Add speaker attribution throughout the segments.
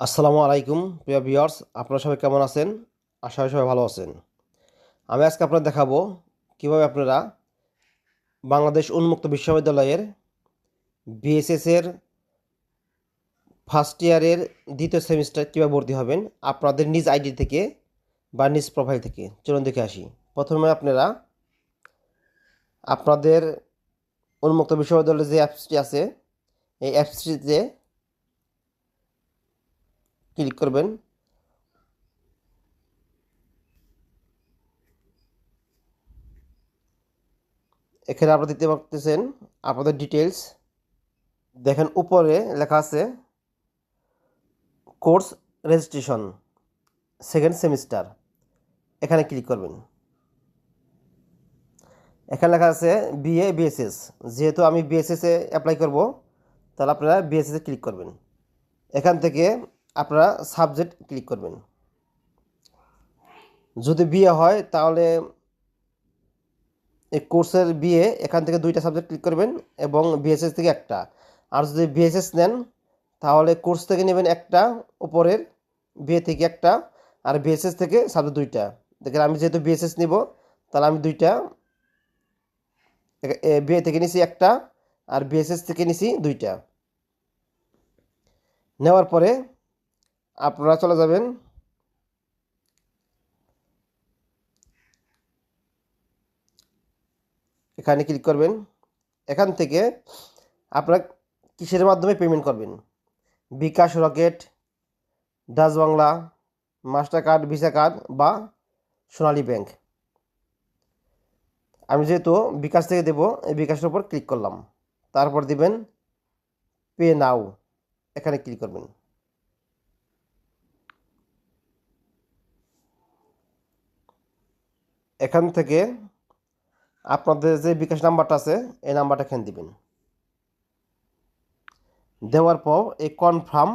Speaker 1: আসসালামু আলাইকুম, প্রিয় ভিউয়ার্স, আপনারা সবাই কেমন আছেন? আশা করি সবাই ভালো আছেন। আমি আজকে আপনাদের দেখাবো কীভাবে আপনারা বাংলাদেশ উন্মুক্ত বিশ্ববিদ্যালয়ের বিএসএস এর ফার্স্ট ইয়ারের দ্বিতীয় সেমিস্টার কীভাবে ভর্তি হবেন, আপনাদের নিজ আইডি থেকে বা নিজ প্রোফাইল থেকে। চলুন দেখে আসি। প্রথমে আপনারা আপনাদের উন্মুক্ত বিশ্ববিদ্যালয়ের যে অ্যাপসটি আছে, এই অ্যাপসটিতে ক্লিক করবেন। এখানে আপনারা দেখতে পাচ্ছেন আপনাদের ডিটেলস দেখেন উপরে লেখা আছে কোর্স রেজিস্ট্রেশন সেকেন্ড সেমিস্টার এখানে ক্লিক করবেন। এখানে লেখা আছে বিএ বিএসএস যেহেতু আমি বিএসএসে অ্যাপ্লাই করব, তাহলে আপনারা বিএসএসে ক্লিক করবেন। এখান থেকে আপনারা সাবজেক্ট ক্লিক করবেন। যদি বিয়ে হয়, তাহলে এই কোর্সের বিয়ে এখান থেকে দুইটা সাবজেক্ট ক্লিক করবেন এবং বিএসএস থেকে একটা। আর যদি বিএসএস নেন, তাহলে কোর্স থেকে নেবেন একটা, উপরের বিয়ে থেকে একটা, আর বিএসএস থেকে সাবজেক্ট দুইটা। দেখেন, আমি যেহেতু বিএসএস নিব, তাহলে আমি দুইটা বিয়ে থেকে নিছি একটা, আর বিএসএস থেকে নিছি দুইটা। নেওয়ার পরে আপনারা চলে যাবেন। এখানে ক্লিক করবেন। এখান থেকে আপনারা কিসের মাধ্যমে পেমেন্ট করবেন? BKash rocket, Dutch Bangla master card visa card বা সোনালী ব্যাংক। আমি যেহেতু বিকাশ থেকে দেব, এই বিকাশের উপর ক্লিক করলাম। তারপর দিবেন পে নাও এখানে ক্লিক করবেন। এখান থেকে আপনাদের যে বিকাশ নাম্বারটা আছে, এই নাম্বারটা এখানে দিবেন। দেওয়ার পর এই কনফার্ম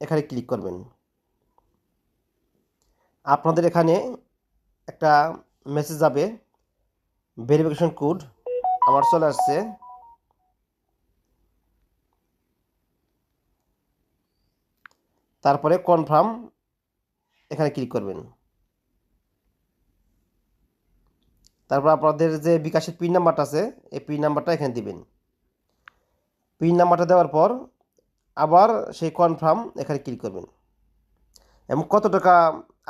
Speaker 1: এখানে ক্লিক করবেন। আপনাদের এখানে একটা মেসেজ যাবে ভেরিফিকেশন কোড আমার চলে আসছে। তারপরে কনফার্ম এখানে ক্লিক করবেন। তারপর আপনাদের যে বিকাশের পিন নাম্বারটা আছে, এই পিন নাম্বারটা এখানে দিবেন। পিন নাম্বারটা দেওয়ার পর আবার সেই কনফার্ম এখানে ক্লিক করবেন। এবং কত টাকা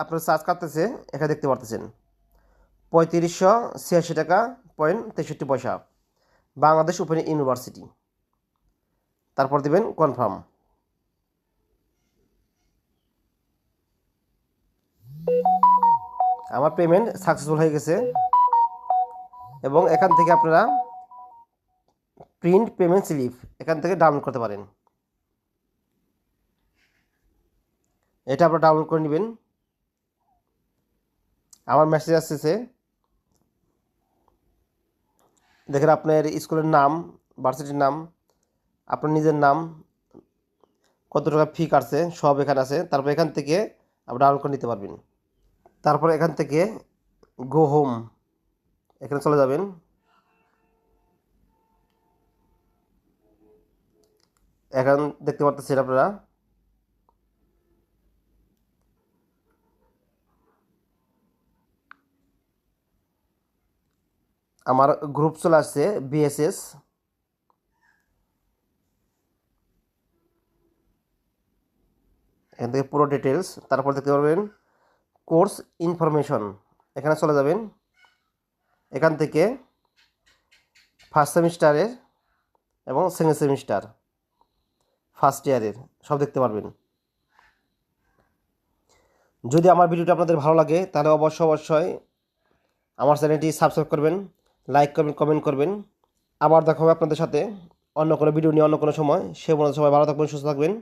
Speaker 1: আপনার চার্জ কাটতেছে এখানে দেখতে পারতেছেন। পঁয়ত্রিশশো ছিয়াশি টাকা পয়েন্ট তেষট্টি পয়সা। বাংলাদেশ ওপেন ইউনিভার্সিটি তারপর দেবেন কনফার্ম আমার পেমেন্ট সাকসেসফুল হয়ে গেছে। এবং এখান থেকে আপনারা প্রিন্ট পেমেন্ট স্লিপ এখান থেকে ডাউনলোড করতে পারেন। এটা আপনারা ডাউনলোড করে নেবেন। আমার মেসেজ আসতেছে। দেখেন আপনার স্কুলের নাম ভার্সিটির নাম, আপনার নিজের নাম, কত টাকা ফি কাটছে, সব এখানে আছে। তারপর এখান থেকে আপনি ডাউনলোড করে নিতে পারবেন। তারপর এখান থেকে গো হোম এখানে চলে যাবেন। এখন দেখতে পাচ্ছেন আপনারা। আমার গ্রুপ চলে আসছে বিএসএস এখান থেকে পুরো ডিটেলস তারপর দেখতে পারবেন। কোর্স ইনফরমেশন এখানে চলে যাবেন। এখান থেকে ফার্স্ট সেমিস্টারের এবং সেকেন্ড সেমিস্টার ফার্স্ট ইয়ারের সব দেখতে পারবেন। যদি আমার ভিডিওটা আপনাদের ভালো লাগে, তাহলে অবশ্যই অবশ্যই আমার চ্যানেলটি সাবস্ক্রাইব করবেন লাইক করবেন কমেন্ট করবেন। আবার দেখা হবে আপনাদের সাথে অন্য কোনো ভিডিও নিয়ে অন্য কোনো সময়। সে পর্যন্ত সবাই ভালো থাকবেন, সুস্থ থাকবেন।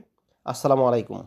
Speaker 1: আসসালামু আলাইকুম।